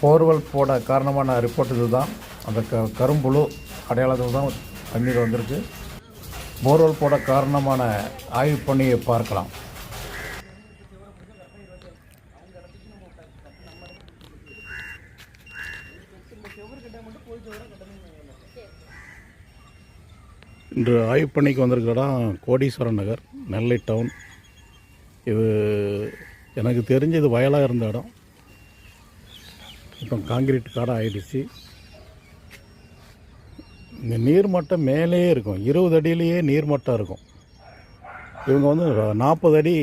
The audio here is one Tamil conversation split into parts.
போர்வெல் போட காரணமான ரிப்போர்ட் இது தான் அந்த க கரும்புழு அடையாளத்தில் தான் தண்ணீர் வந்திருக்கு. போர்வெல் போட காரணமான ஆய்வு பண்ணியை பார்க்கலாம். இன்று ஆய்வு பணிக்கு வந்திருக்கிற இடம் கோடீஸ்வரன் நகர் நெல்லை டவுன். இது எனக்கு தெரிஞ்சு இது வயலாக இருந்த இடம். இப்போ காங்கிரீட் காடாக ஆகிடுச்சு இந்த நீர்மட்டம் மேலேயே இருக்கும். இருபது அடியிலேயே நீர்மட்டம் இருக்கும். இவங்க வந்து நாற்பது அடி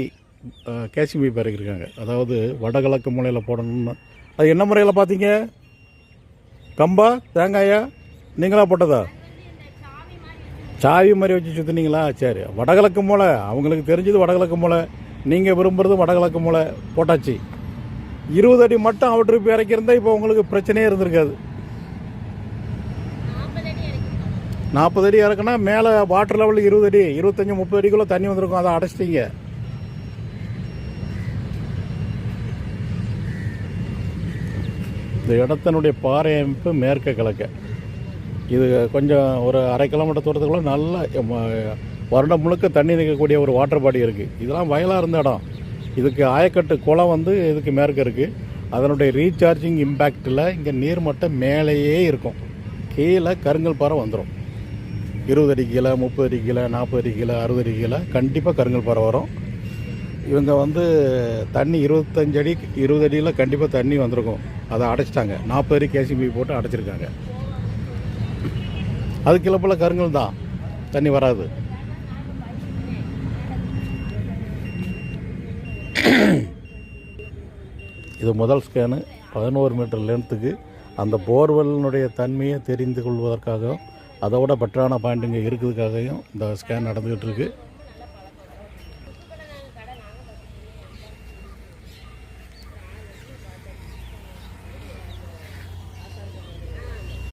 கேசிபி பிறக்கிருக்காங்க அதாவது வடகிழக்கு மூலையில் போடணும்னு. அது என்ன முறையில் பார்த்தீங்க? கம்பா தேங்காயா? நீங்களா போட்டதா? சாவி மாதிரி வச்சு சுற்றுனீங்களா சரி. வடகிழக்கு மூலை. அவங்களுக்கு தெரிஞ்சது வடகிழக்கு மூலை. நீங்கள் விரும்புகிறது வடகிழக்கு மூலை. போட்டாச்சு. இருபது அடி மட்டும் அவற்றுக்கு இறக்கியிருந்தா இப்போ உங்களுக்கு பிரச்சனையே இருந்திருக்காது. நாற்பது அடி இறக்குனா மேலே வாட்டர் லெவல் இருபது அடி இருபத்தஞ்சி முப்பது அடிக்குள்ளே தண்ணி வந்திருக்கும். அதை அடைச்சிட்டீங்க. இந்த இடத்தினுடைய பாறை அமைப்பு மேற்க கிழக்க. இது கொஞ்சம் ஒரு அரை கிலோமீட்டர் தூரத்துக்குள்ள நல்ல வருடம் முழுக்க தண்ணி நிற்கக்கூடிய ஒரு வாட்டர் பாடி இருக்குது இதெல்லாம் வயலாக இருந்த இடம். இதுக்கு ஆயக்கட்டு குளம் வந்து இதுக்கு மேற்க இருக்குது அதனுடைய ரீசார்ஜிங் இம்பேக்டில் இங்கே நீர்மட்டம் மேலேயே இருக்கும். கீழே கருங்கல் பாறை வந்துடும் இருபது அடி கீழே முப்பது அடி கீழே நாற்பது அடி கீழே அறுபது அடி கீழே கண்டிப்பாக கருங்கல் பாறை வரும். இவங்க வந்து தண்ணி இருபத்தஞ்சு அடி இருபது அடியில் கண்டிப்பாக தண்ணி வந்திருக்கும். அதை அடைச்சிட்டாங்க. நாற்பது அடி கேசிபி போட்டு அடைச்சிருக்காங்க. அது கிளப்பில் கருங்கல் தான். தண்ணி வராது. இது முதல் ஸ்கேனு பதினோரு மீட்டர் லென்த்துக்கு அந்த போர்வெல்லினுடைய தன்மையை தெரிந்து கொள்வதற்காகவும் அதோட பெட்டரான பாயிண்ட்டுங்க இருக்கிறதுக்காகவும் இந்த ஸ்கேன் நடந்துக்கிட்டு இருக்குது